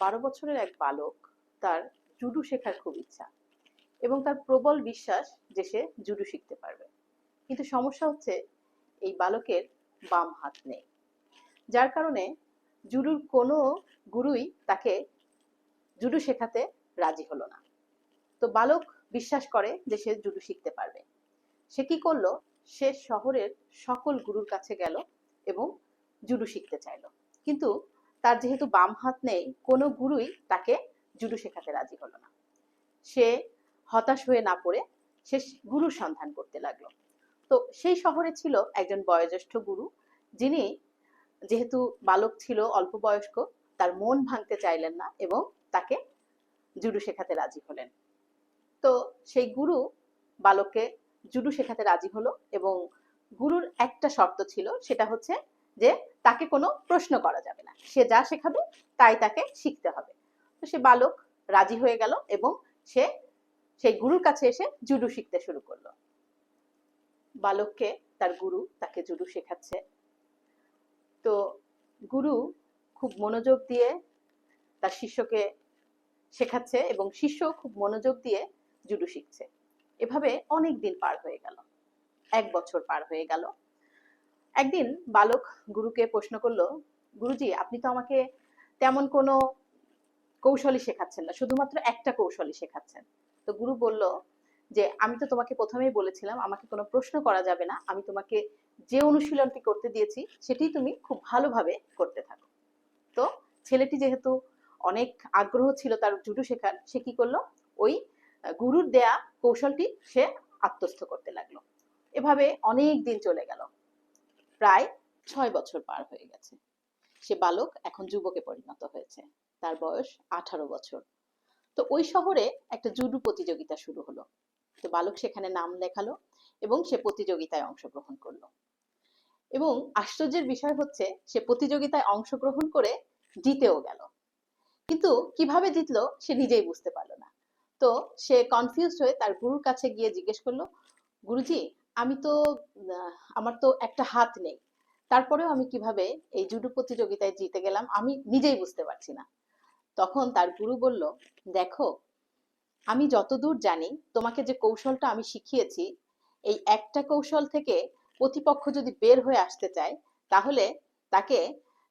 বারো বছরের এক বালক, তার জুডো শেখার খুব ইচ্ছা এবং তার প্রবল বিশ্বাস যে সে জুডো শিখতে পারবে। কিন্তু সমস্যা হচ্ছে, এই বালকের বাম হাত নেই। যার কারণে জুডোর কোনো গুরুই তাকে জুডো শেখাতে রাজি হলো না। তো বালক বিশ্বাস করে যে সে জুডো শিখতে পারবে। সে কি করল? সে শহরের সকল গুরুর কাছে গেল এবং জুডো শিখতে চাইলো। কিন্তু তার যেহেতু বাম হাত নেই, কোনো গুরুই তাকে জুডো শেখাতে রাজি হলো না। সে হতাশ হয়ে না পড়ে সে গুরুর সন্ধান করতে লাগল। তো সেই শহরে ছিল একজন বয়োজ্যেষ্ঠ গুরু, যিনি যেহেতু বালক ছিল, অল্প বয়স্ক, তার মন ভাঙতে চাইলেন না এবং তাকে জুডো শেখাতে রাজি হলেন। তো সেই গুরু বালককে জুডো শেখাতে রাজি হলো এবং গুরুর একটা শর্ত ছিল, সেটা হচ্ছে যে তাকে কোনো প্রশ্ন করা যাবে না। সে যা শেখাবে তাই তাকে শিখতে হবে। তো সে বালক রাজি হয়ে গেল এবং সে সেই গুরুর কাছে এসে জুডু শিখতে শুরু করল। বালককে তার গুরু তাকে জুডো শেখাচ্ছে। তো গুরু খুব মনোযোগ দিয়ে তার শিষ্যকে শেখাচ্ছে এবং শিষ্য খুব মনোযোগ দিয়ে জুডু শিখছে। এভাবে অনেক দিন পার হয়ে গেল। এক বছর পার হয়ে গেল। একদিন বালক গুরুকে প্রশ্ন করল, গুরুজি, আপনি তো আমাকে তেমন কোনো কৌশলই শেখাচ্ছেন না, শুধুমাত্র একটা কৌশলই শেখাচ্ছেন। তো গুরু বলল যে, আমি তো তোমাকে প্রথমেই বলেছিলাম, আমাকে কোনো প্রশ্ন করা যাবে না, আমি তোমাকে যে অনুশীলনটি করতে দিয়েছি, সেটি তুমি খুব ভালোভাবে করতে থাকো। তো ছেলেটি যেহেতু অনেক আগ্রহ ছিল তার জুডো শেখার, সে কি করল? ওই গুরুর দেয়া কৌশলটি সে আত্মস্থ করতে লাগল। এভাবে অনেক দিন চলে গেল। প্রায় ছয় বছর পার হয়ে গেছে। সে বালক এখন যুবকে পরিণত হয়েছে। তার বয়স আঠারো বছর। তো ওই শহরে একটা জুডো প্রতিযোগিতা শুরু হলো। তো বালক সেখানে নাম লেখালো এবং সে প্রতিযোগিতায় অংশগ্রহণ করল। এবং আশ্চর্যের বিষয় হচ্ছে, সে প্রতিযোগিতায় অংশগ্রহণ করে জিতেও গেল। কিন্তু কীভাবে জিতলো সে নিজেই বুঝতে পারল না। তো সে কনফিউজ হয়ে তার গুরুর কাছে গিয়ে জিজ্ঞেস করল, গুরুজি আমি তো আমার তো একটা হাত নেই। তারপরেও আমি কীভাবে এই জুডো প্রতিযোগিতায় জিতে গেলাম আমি নিজেই বুঝতে পারছি না। তখন তার গুরু বলল, দেখো, আমি যতদূর জানি তোমাকে যে কৌশলটা আমি শিখিয়েছি, এই একটা কৌশল থেকে প্রতিপক্ষ যদি বের হয়ে আসতে চায়, তাহলে তাকে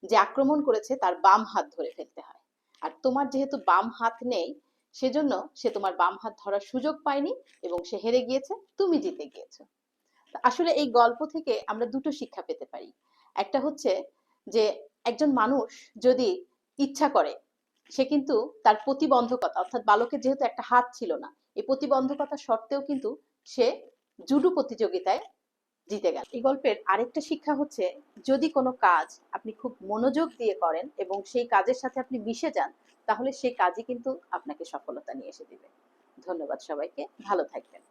যে আক্রমণ করেছে তার বাম হাত ধরে ফেলতে হয়। আর তোমার যেহেতু বাম হাত নেই, সেজন্য সে তোমার বাম হাত ধরার সুযোগ পায়নি এবং সে হেরে গিয়েছে, তুমি জিতে গিয়েছো। আসলে এই গল্প থেকে আমরা দুটো শিক্ষা পেতে পারি। একটা হচ্ছে যে একজন মানুষ যদি ইচ্ছা করে, সে কিন্তু তার প্রতিবন্ধকতা, অর্থাৎ বালকের যেহেতু একটা হাত ছিল না, এই প্রতিবন্ধকতা সত্ত্বেও কিন্তু সে জুডো প্রতিযোগিতায় জিতে গেল। এই গল্পের আরেকটা শিক্ষা হচ্ছে, যদি কোনো কাজ আপনি খুব মনোযোগ দিয়ে করেন এবং সেই কাজের সাথে আপনি মিশে যান, তাহলে সেই কাজই কিন্তু আপনাকে সফলতা নিয়ে এসে দিবে। ধন্যবাদ সবাইকে, ভালো থাকবেন।